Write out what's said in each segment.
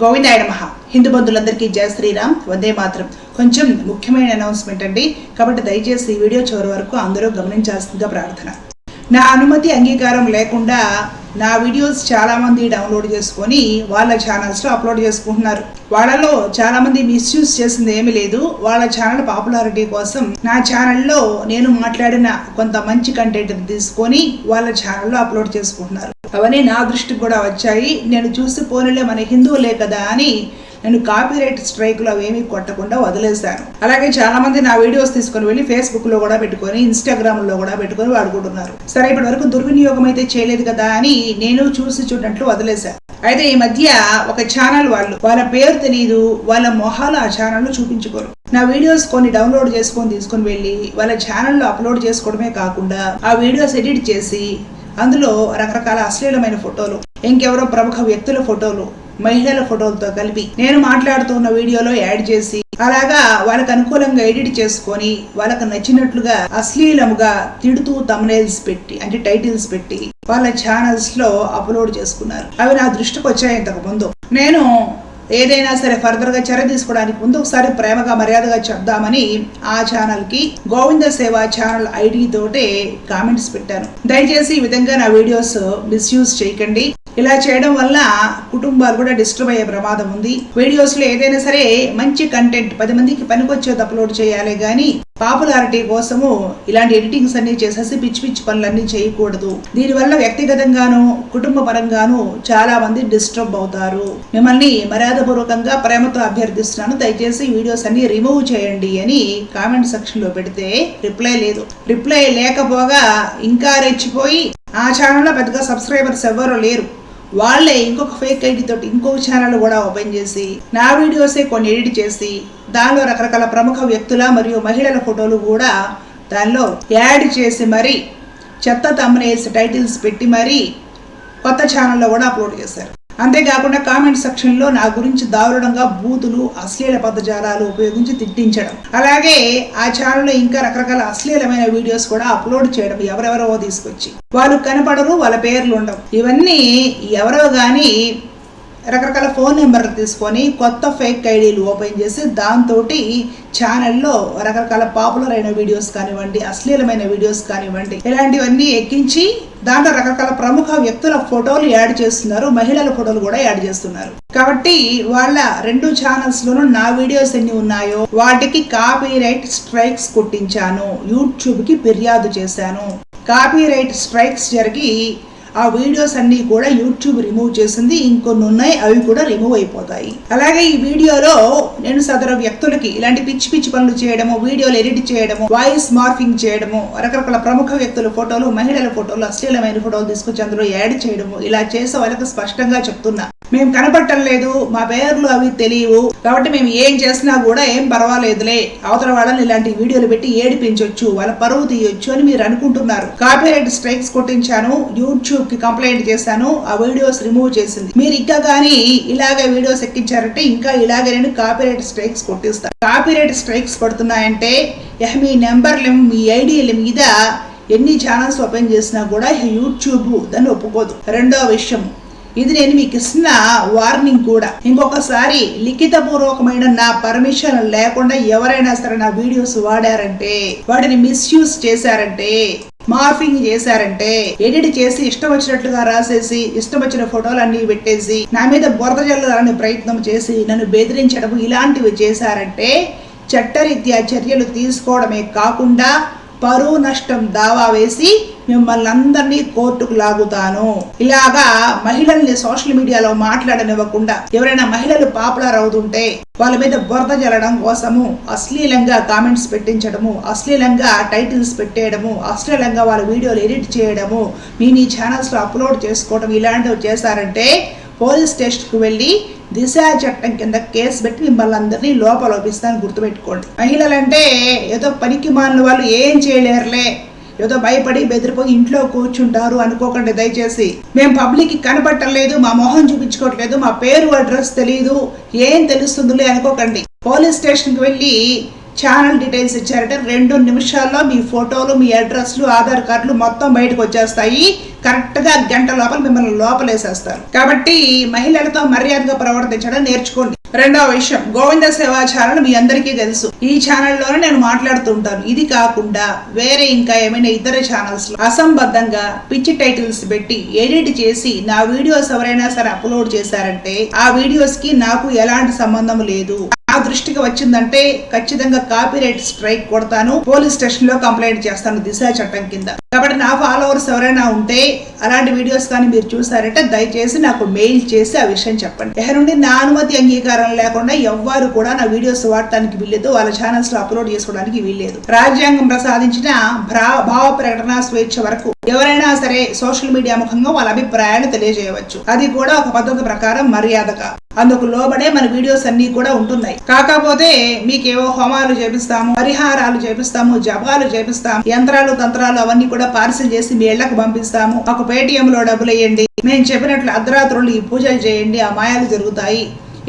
గోవిందాయ నమః. హిందూ బంధువులందరికీ జయ శ్రీరామ్. వందే మాత్రం. కొంచెం ముఖ్యమైన అనౌన్స్మెంట్ అండి. కాబట్టి దయచేసి ఈ వీడియో చివరి వరకు అందరూ గమనించాల్సిందిగా ప్రార్థన. నా అనుమతి అంగీకారం లేకుండా నా వీడియోస్ చాలామంది డౌన్లోడ్ చేసుకొని వాళ్ళ ఛానల్స్లో అప్లోడ్ చేసుకుంటున్నారు. వాళ్ళలో చాలామంది మిస్యూజ్ చేసింది ఏమీ లేదు. వాళ్ళ ఛానల్ పాపులారిటీ కోసం నా ఛానల్లో నేను మాట్లాడిన కొంత మంచి కంటెంట్ తీసుకొని వాళ్ళ ఛానల్లో అప్లోడ్ చేసుకుంటున్నారు. అవన్నీ నా దృష్టికి కూడా వచ్చాయి. నేను చూసి పోనీలే మన హిందువులే కదా అని నేను కాపీరైట్ స్ట్రైక్లు అవేమీ కొట్టకుండా వదిలేశాను. అలాగే చాలా మంది నా వీడియోస్ తీసుకొని వెళ్ళి ఫేస్బుక్లో కూడా పెట్టుకొని ఇన్స్టాగ్రామ్లో కూడా పెట్టుకొని వాడుకుంటున్నారు. సరే ఇప్పటి వరకు దుర్వినియోగం అయితే చేయలేదు కదా అని నేను చూసి చూడనట్లు వదిలేశాను. అయితే ఈ మధ్య ఒక ఛానల్ వాళ్ళు వాళ్ళ పేరు తెలియదు వాళ్ళ మొహాలు ఆ ఛానల్లో చూపించుకోరు. నా వీడియోస్ కొన్ని డౌన్లోడ్ చేసుకొని తీసుకొని వెళ్ళి వాళ్ళ ఛానల్లో అప్లోడ్ చేసుకోవడమే కాకుండా ఆ వీడియోస్ ఎడిట్ చేసి అందులో రకరకాల అశ్లీలమైన ఫోటోలు ఇంకెవరో ప్రముఖ వ్యక్తుల ఫోటోలు మహిళల ఫోటోలతో కలిపి నేను మాట్లాడుతున్న వీడియోలో యాడ్ చేసి అలాగా వాళ్ళకు అనుకూలంగా ఎడిట్ చేసుకొని వాళ్ళకు నచ్చినట్లుగా అశ్లీలముగా తిడుతూ తమ్నైల్స్ పెట్టి అంటే టైటిల్స్ పెట్టి వాళ్ళ ఛానల్స్లో అప్లోడ్ చేసుకున్నారు. అవి నా దృష్టికి వచ్చాయి ఇంతకు ముందు. నేను ఏదైనా సరే ఫర్దర్గా చర్య తీసుకోవడానికి ముందు ఒకసారి ప్రేమగా మర్యాదగా చెప్దామని ఆ ఛానల్కి గోవింద సేవ ఛానల్ ఐడి తోటే కామెంట్స్ పెట్టాను. దయచేసి ఈ విధంగా నా వీడియోస్ మిస్యూజ్ చేయకండి. ఇలా చేయడం వల్ల కుటుంబాలు కూడా డిస్టర్బ్ అయ్యే ప్రమాదం ఉంది. వీడియోస్లో ఏదైనా సరే మంచి కంటెంట్ పది మందికి పనికొచ్చేది అప్లోడ్ చేయాలి కానీ పాపులారిటీ కోసము ఇలాంటి ఎడిటింగ్స్ అన్ని చేసేసి పిచ్చి పిచ్చి పనులన్నీ చేయకూడదు. దీనివల్ల వ్యక్తిగతంగాను కుటుంబ పరంగాను చాలా మంది డిస్టర్బ్ అవుతారు. మిమ్మల్ని మర్యాదపూర్వకంగా ప్రేమతో అభ్యర్థిస్తున్నాను. దయచేసి వీడియోస్ అన్ని రిమూవ్ చేయండి అని కామెంట్ సెక్షన్లో పెడితే రిప్లై లేదు. రిప్లై లేకపోగా ఇంకా రెచ్చిపోయి ఆ ఛానల్లో పెద్దగా సబ్స్క్రైబర్స్ ఎవ్వరూ లేరు. వాళ్ళే ఇంకొక ఫేక్ ఐడి తోటి ఇంకొక ఛానల్ కూడా ఓపెన్ చేసి నా వీడియోసే కొన్ని ఎడిట్ చేసి దానిలో రకరకాల ప్రముఖ వ్యక్తుల మరియు మహిళల ఫోటోలు కూడా దానిలో యాడ్ చేసి మరి చెత్త తమ్మనేసి టైటిల్స్ పెట్టి మరి కొత్త ఛానల్లో కూడా అప్లోడ్ చేశారు. అంతేకాకుండా కామెంట్ సెక్షన్లో నా గురించి దారుణంగా బూతులు అశ్లీల పదజాలాలు ఉపయోగించి తిట్టించడం. అలాగే ఆ ఛానల్లో ఇంకా రకరకాల అశ్లీలమైన వీడియోస్ కూడా అప్లోడ్ చేయడం ఎవరెవరో తీసుకొచ్చి. వాళ్ళు కనపడరు వాళ్ళ పేర్లు ఉండవు. ఇవన్నీ ఎవరో కానీ రకరకాల ఫోన్ నెంబర్లు తీసుకొని కొత్త ఫేక్ ఐడీలు ఓపెన్ చేసి దాంతో ఛానల్లో రకరకాల పాపులర్ అయిన వీడియోస్ కానివ్వండి అశ్లీలమైన వీడియోస్ కానివ్వండి ఇలాంటివన్నీ ఎక్కించి దాంట్లో రకరకాల ప్రముఖ వ్యక్తుల ఫోటోలు యాడ్ చేస్తున్నారు మహిళల ఫోటోలు కూడా యాడ్ చేస్తున్నారు. కాబట్టి వాళ్ళ రెండు ఛానల్స్ లోనూ నా వీడియోస్ ఎన్ని ఉన్నాయో వాటికి కాపీ రైట్ స్ట్రైక్స్ కొట్టించాను యూట్యూబ్కి ఫిర్యాదు చేశాను. కాపీ రైట్ స్ట్రైక్స్ జరిగి ఆ వీడియోస్ అన్ని కూడా యూట్యూబ్ రిమూవ్ చేసింది. ఇంకొన్ని ఉన్నాయి అవి కూడా రిమూవ్ అయిపోతాయి. అలాగే ఈ వీడియోలో నేను సదరు వ్యక్తులకి ఇలాంటి పిచ్చి పిచ్చి పనులు చేయడము వీడియోలు ఎడిట్ చేయడము వాయిస్ మార్ఫింగ్ చేయడము రకరకాల ప్రముఖ వ్యక్తుల ఫోటోలు మహిళల ఫోటోలు అశ్లీలమైన ఫోటోలు తీసుకొచ్చి అందులో యాడ్ చేయడము ఇలా చేసే వాళ్ళకి స్పష్టంగా చెప్తున్నా. మేము కనపడటం లేదు మా పేర్లు అవి తెలియవు. కాబట్టి మేము ఏం చేసినా కూడా ఏం పర్వాలేదులే. అవతల వాళ్ళని ఇలాంటి వీడియోలు పెట్టి ఏడిపించవచ్చు వాళ్ళ పరువు తీయొచ్చు అని మీరు అనుకుంటున్నారు. కాపీరైట్ స్ట్రైక్స్ కొట్టించాను యూట్యూబ్కి కంప్లైంట్ చేశాను ఆ వీడియోస్ రిమూవ్ చేసింది. మీరు ఇంకా కానీ ఇలాగే వీడియోస్ ఎక్కించారంటే ఇంకా ఇలాగే నేను కాపీరైట్ స్ట్రైక్స్ కొట్టిస్తాను కాపీరైట్ స్ట్రైక్స్ పడుతున్నాయంటే యహ మీ నెంబర్లు మీ ఐడియాల మీద ఎన్ని ఛానల్స్ ఓపెన్ చేసినా కూడా యూట్యూబ్ దాన్ని ఒప్పుకోదు. రెండో విషయం ఇది నేను మీకు ఇస్తున్న వార్నింగ్ కూడా. ఇంకొకసారి లిఖితపూర్వకమైన నా పర్మిషన్ లేకుండా ఎవరైనా సరే నా వీడియోస్ వాడారంటే వాటిని మిస్యూజ్ చేశారంటే మార్ఫింగ్ చేశారంటే ఎడిట్ చేసి ఇష్టం వచ్చినట్లుగా రాసేసి ఇష్టం వచ్చిన ఫోటోలు అన్ని పెట్టేసి నా మీద బురద జల్లాలని ప్రయత్నం చేసి నన్ను బెదిరించడం ఇలాంటివి చేశారంటే చట్టరీత్యా చర్యలు తీసుకోవడమే కాకుండా పరువు నష్టం దావా వేసి మిమ్మల్ని అందరినీ కోర్టుకు లాగుతాను. ఇలాగా మహిళల్ని సోషల్ మీడియాలో మాట్లాడనివ్వకుండా ఎవరైనా మహిళలు పాపులర్ అవుతుంటే వాళ్ళ మీద బురద జల్లడం కోసము అశ్లీలంగా కామెంట్స్ పెట్టించడము అశ్లీలంగా టైటిల్స్ పెట్టేయడము అశ్లీలంగా వాళ్ళ వీడియోలు ఎడిట్ చేయడము మీ మీ ఛానల్స్లో అప్లోడ్ చేసుకోవడం ఇలాంటివి చేశారంటే పోలీస్ స్టేషన్కు వెళ్ళి దిశ చట్టం కింద కేసు పెట్టి మిమ్మల్ని అందరినీ లోపల ఒప్పిస్తాను గుర్తుపెట్టుకోండి. మహిళలంటే ఏదో పనికి మాలిన వాళ్ళు ఏం చేయలేరులే. ఏదో భయపడి బెదిరిపోయి ఇంట్లో కూర్చుంటారు అనుకోకండి దయచేసి. మేము పబ్లిక్ కనబట్టలేదు మా మొహం చూపించుకోవట్లేదు మా పేరు అడ్రస్ తెలియదు ఏం తెలుస్తుందిలే అనుకోకండి. పోలీస్ స్టేషన్కి వెళ్ళి ఛానల్ డీటెయిల్స్ ఇచ్చారంటే రెండు నిమిషాల్లో మీ ఫోటోలు మీ అడ్రస్లు ఆధార్ కార్డులు మొత్తం బయటకు వచ్చేస్తాయి. కరెక్ట్గా గంట లోపల మిమ్మల్ని లోపలేసేస్తారు. కాబట్టి మహిళలతో మర్యాదగా ప్రవర్తించడం నేర్చుకోండి. రెండవ విషయం గోవింద సేవా ఛానల్ మీ అందరికీ తెలుసు. ఈ ఛానల్లోనే నేను మాట్లాడుతుంటాను ఇది కాకుండా వేరే ఇంకా ఏమైనా ఇతర ఛానల్స్లో అసంబద్ధంగా పిచ్చి టైటిల్స్ పెట్టి ఎడిట్ చేసి నా వీడియోస్ ఎవరైనా సరే అప్లోడ్ చేశారంటే ఆ వీడియోస్కి నాకు ఎలాంటి సంబంధం లేదు. దృష్టికి వచ్చిందంటే ఖచ్చితంగా కాపీరైట్ స్ట్రైక్ కొడతాను పోలీస్ స్టేషన్లో కంప్లైంట్ చేస్తాను దిశ చట్టం కింద. కాబట్టి నా ఫాలోవర్స్ ఎవరైనా ఉంటే అలాంటి వీడియోస్ కానీ మీరు చూసారంటే దయచేసి నాకు మెయిల్ చేసి ఆ విషయం చెప్పండి. ఇక నుండి నా అనుమతి అంగీకారం లేకుండా ఎవ్వరు కూడా నా వీడియోస్ వాడటానికి వీల్లేదు వాళ్ళ ఛానల్స్లో అప్లోడ్ చేసుకోవడానికి వీల్లేదు. రాజ్యాంగం ప్రసాదించిన భావ ప్రకటన స్వేచ్ఛ వరకు ఎవరైనా సరే సోషల్ మీడియా ముఖంగా వాళ్ళ అభిప్రాయాన్ని తెలియజేయవచ్చు. అది కూడా ఒక పద్ధతి ప్రకారం మర్యాదగా. అందుకు లోబడే మన వీడియోస్ అన్ని కూడా ఉంటున్నాయి. కాకపోతే మీకేవో హోమాలు చేపిస్తాము పరిహారాలు చేపిస్తాము జపాలు చేపిస్తాము యంత్రాలు తంత్రాలు అవన్నీ కూడా పార్సిల్ చేసి మీ ఇళ్ళకు పంపిస్తాము. ఒక పేటిఎం లో డబ్బులు వేయండి. మేము చెప్పినట్లు అర్ధరాత్రులు ఈ పూజలు చేయండి ఆ మాయాలు జరుగుతాయి.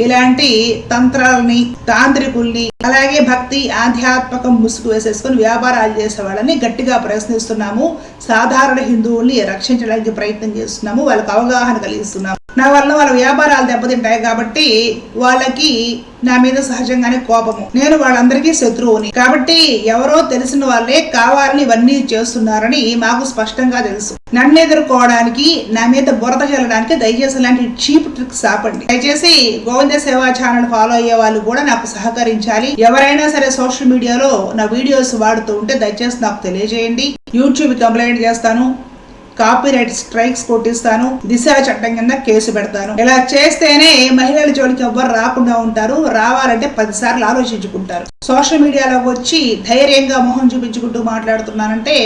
ఇలాంటి తంత్రాలని తాంత్రికుల్ని అలాగే భక్తి ఆధ్యాత్మకం ముసుగు వేసేసుకుని వ్యాపారాలు చేసే వాళ్ళని గట్టిగా ప్రయత్నిస్తున్నాము సాధారణ హిందువుల్ని రక్షించడానికి ప్రయత్నం చేస్తున్నాము. వాళ్ళకి అవగాహన కలిగిస్తున్నాము. నా వల్ల వాళ్ళ వ్యాపారాలు దెబ్బతింటాయి కాబట్టి వాళ్ళకి నా మీద సహజంగానే కోపము. నేను వాళ్ళందరికీ శత్రువుని. కాబట్టి ఎవరో తెలిసిన వాళ్ళే కావాలని ఇవన్నీ చేస్తున్నారని మాకు స్పష్టంగా తెలుసు. నన్ను ఎదుర్కోవడానికి నా మీద బురద చల్లడానికి దయచేసి ఇలాంటి చీప్ ట్రిక్స్ ఆపండి. దయచేసి గోవింద సేవా ఛానల్ ఫాలో అయ్యే వాళ్ళు కూడా నాకు సహకరించాలి. ఎవరైనా సరే సోషల్ మీడియాలో నా వీడియోస్ వాడుతూ ఉంటే దయచేసి నాకు తెలియజేయండి. యూట్యూబ్ కంప్లైంట్ చేస్తాను. కాపీరైట్ స్ట్రైక్స్ కొట్టిస్తాను దిశ చట్టం కింద కేసు పెడతాను. ఇలా చేస్తేనే మహిళల జోలికి ఎవ్వరు రాకుండా ఉంటారు రావాలంటే పదిసార్లు ఆలోచించుకుంటారు. సోషల్ మీడియాలో వచ్చి ధైర్యంగా మొహం చూపించుకుంటూ మాట్లాడుతున్నానంటే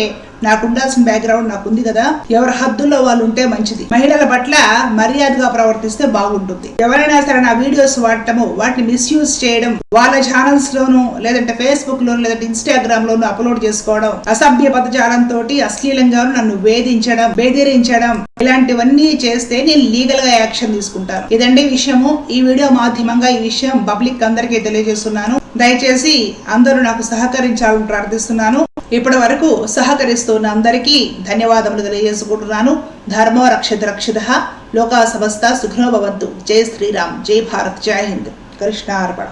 నాకు ఉండాల్సిన బ్యాక్గ్రౌండ్ నాకు ఉంది కదా. ఎవరి హద్దుల్లో వాళ్ళు ఉంటే మంచిది. మహిళల పట్ల మర్యాదగా ప్రవర్తిస్తే బాగుంటుంది. ఎవరైనా సరే నా వీడియోస్ వాడటము వాటిని మిస్యూజ్ చేయడం వాళ్ళ ఛానల్స్ లోను లేదంటే ఫేస్బుక్ లోను లేదంటే ఇన్స్టాగ్రామ్ లోను అప్లోడ్ చేసుకోవడం అసభ్య పదజాలంతో అశ్లీలంగా నన్ను వేధించడం బెదిరించడం ఇలాంటివన్నీ చేస్తే నేను లీగల్గా యాక్షన్ తీసుకుంటాను. ఇదండి విషయము. ఈ వీడియో మాధ్యమంగా ఈ విషయం పబ్లిక్ అందరికీ తెలియజేస్తున్నాను. దయచేసి అందరూ నాకు సహకరించాలని ప్రార్థిస్తున్నాను. ఇప్పటి వరకు సహకరిస్తున్న అందరికీ ధన్యవాదములు తెలియజేసుకుంటున్నాను. ధర్మో రక్షిత రక్షిత. లోకా సమస్త సుఖనోభవంతు జై శ్రీరామ్. జై భారత్. జై హింద్. కృష్ణార్పణ.